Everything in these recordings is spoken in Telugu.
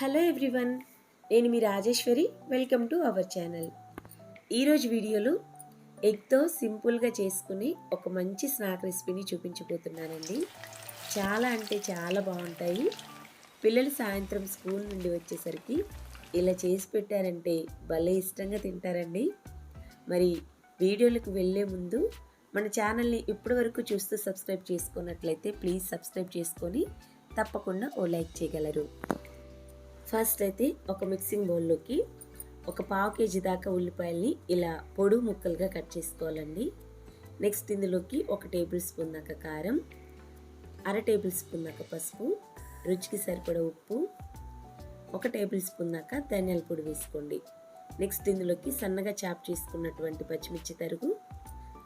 హలో ఎవ్రీవన్ నేను మీ Rajeshwari. Welcome to our channel. ఈరోజు వీడియోలో ఎగ్తో సింపుల్గా చేసుకుని ఒక మంచి స్నాక్ రెసిపీని చూపించబోతున్నానండి. చాలా అంటే చాలా బాగుంటాయి. పిల్లలు సాయంత్రం స్కూల్ నుండి వచ్చేసరికి ఇలా చేసి పెట్టారంటే భలే ఇష్టంగా తింటారండి. మరి వీడియోలకు వెళ్ళే ముందు మన ఛానల్ని ఇప్పటి వరకు చూస్తూ సబ్స్క్రైబ్ చేసుకున్నట్లయితే ప్లీజ్ సబ్స్క్రైబ్ చేసుకొని తప్పకుండా ఓ లైక్ చేయగలరు. ఫస్ట్ అయితే ఒక మిక్సింగ్ బౌల్లోకి ఒక పావు కేజీ దాకా ఉల్లిపాయల్ని ఇలా పొడు ముక్కలుగా కట్ చేసుకోవాలండి. నెక్స్ట్ ఇందులోకి ఒక టేబుల్ స్పూన్ దాకా కారం అర టేబుల్ స్పూన్ దాకా పసుపు రుచికి సరిపడా ఉప్పు ఒక టేబుల్ స్పూన్ దాకా ధనియాల పొడి వేసుకోండి. నెక్స్ట్ ఇందులోకి సన్నగా చాప్ చేసుకున్నటువంటి పచ్చిమిర్చి తరుగు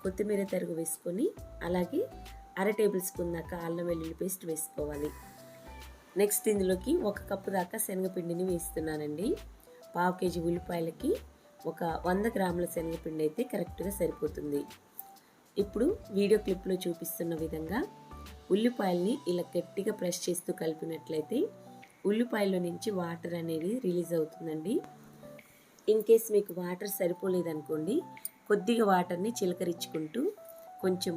కొత్తిమీర తరుగు వేసుకొని అలాగే అర టేబుల్ స్పూన్ దాకా అల్లం వెల్లుల్లి పేస్ట్ వేసుకోవాలి. నెక్స్ట్ ఇందులోకి ఒక కప్పు దాకా శనగపిండిని వేస్తున్నానండి. పావు కేజీ ఉల్లిపాయలకి ఒక వంద గ్రాముల శనగపిండి అయితే కరెక్ట్గా సరిపోతుంది. ఇప్పుడు వీడియో క్లిప్లో చూపిస్తున్న విధంగా ఉల్లిపాయల్ని ఇలా గట్టిగా ప్రెస్ చేస్తూ కలిపినట్లయితే ఉల్లిపాయలో నుంచి వాటర్ అనేది రిలీజ్ అవుతుందండి. ఇన్ కేస్ మీకు వాటర్ సరిపోలేదనుకోండి కొద్దిగా వాటర్ని చిలకరించుకుంటూ కొంచెం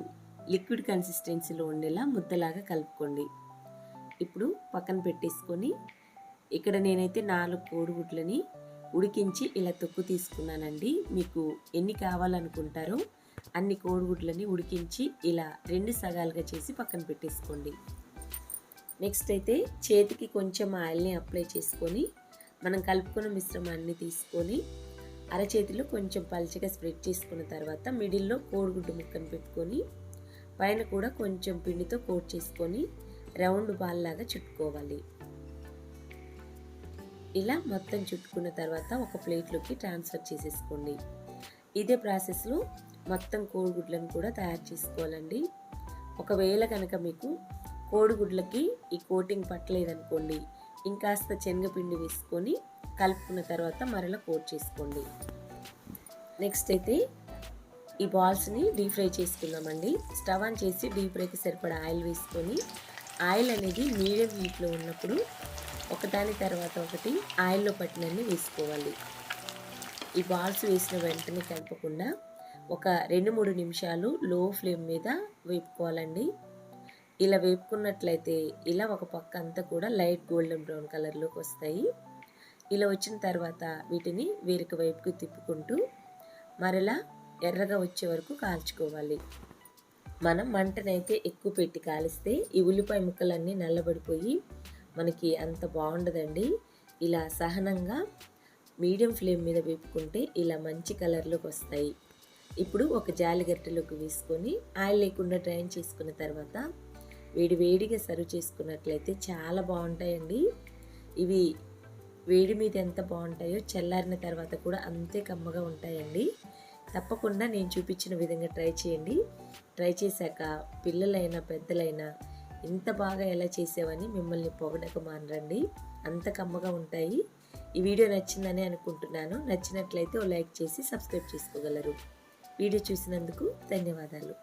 లిక్విడ్ కన్సిస్టెన్సీలో ఉండేలా ముద్దలాగా కలుపుకోండి. ఇప్పుడు పక్కన పెట్టేసుకొని ఇక్కడ నేనైతే నాలుగు కోడిగుడ్లని ఉడికించి ఇలా తొక్కు తీసుకున్నానండి. మీకు ఎన్ని కావాలనుకుంటారో అన్ని కోడిగుడ్లని ఉడికించి ఇలా రెండు సగాలుగా చేసి పక్కన పెట్టేసుకోండి. నెక్స్ట్ అయితే చేతికి కొంచెం ఆయిల్ని అప్లై చేసుకొని మనం కలుపుకున్న మిశ్రమాన్ని తీసుకొని అరచేతిలో కొంచెం పల్చగా స్ప్రెడ్ చేసుకున్న తర్వాత మిడిల్లో కోడిగుడ్డు ముక్కను పెట్టుకొని పైన కూడా కొంచెం పిండితో కోట్ చేసుకొని రౌండ్ బాల్ లాగా చుట్టుకోవాలి. ఇలా మొత్తం చుట్టుకున్న తర్వాత ఒక ప్లేట్లోకి ట్రాన్స్ఫర్ చేసేసుకోండి. ఇదే ప్రాసెస్లో మొత్తం కోడిగుడ్లను కూడా తయారు చేసుకోవాలండి. ఒకవేళ కనుక మీకు కోడిగుడ్లకి ఈ కోటింగ్ పట్టలేదనుకోండి ఇంకాస్త శనగపిండి వేసుకొని కలుపుకున్న తర్వాత మరలా కోట్ చేసుకోండి. నెక్స్ట్ అయితే ఈ బాల్స్ని డీప్ ఫ్రై చేసుకుందామండి. స్టవ్ ఆన్ చేసి డీప్ ఫ్రైకి సరిపడా ఆయిల్ వేసుకొని ఆయిల్ అనేది మీడియం హీట్లో ఉన్నప్పుడు ఒకదాని తర్వాత ఒకటి ఆయిల్లో పట్టినన్ని వేసుకోవాలి. ఈ బాల్స్ వేసిన వెంటనే కలపకుండా ఒక రెండు మూడు నిమిషాలు లో ఫ్లేమ్ మీద వేపుకోవాలండి. ఇలా వేపుకున్నట్లయితే ఇలా ఒక పక్క అంతా కూడా లైట్ గోల్డెన్ బ్రౌన్ కలర్లోకి వస్తాయి. ఇలా వచ్చిన తర్వాత వీటిని వేరొక వైపుకు తిప్పుకుంటూ మరలా ఎర్రగా వచ్చే వరకు కాల్చుకోవాలి. మనం మంటనైతే ఎక్కువ పెట్టి కాలిస్తే ఈ ఉల్లిపాయ ముక్కలన్నీ నల్లబడిపోయి మనకి అంత బాగుండదండి. ఇలా సహనంగా మీడియం ఫ్లేమ్ మీద వేపుకుంటే ఇలా మంచి కలర్లోకి వస్తాయి. ఇప్పుడు ఒక జాలిగట్టెలోకి వేసుకొని ఆయిల్ లేకుండా డ్రైన్ చేసుకున్న తర్వాత వేడి వేడిగా సర్వ్ చేసుకున్నట్లయితే చాలా బాగుంటాయండి. ఇవి వేడి మీద ఎంత బాగుంటాయో చల్లారిన తర్వాత కూడా అంతే కమ్మగా ఉంటాయండి. తప్పకుండా నేను చూపించిన విధంగా ట్రై చేయండి. ట్రై చేశాక పిల్లలైనా పెద్దలైనా ఇంత బాగా ఎలా చేసావని మిమ్మల్ని పొగడక మానరండి. అంత కమ్మగా ఉంటాయి. ఈ వీడియో నచ్చిందని అనుకుంటున్నాను. నచ్చినట్లయితే ఓ లైక్ చేసి సబ్స్క్రైబ్ చేసుకోగలరు. వీడియో చూసినందుకు ధన్యవాదాలు.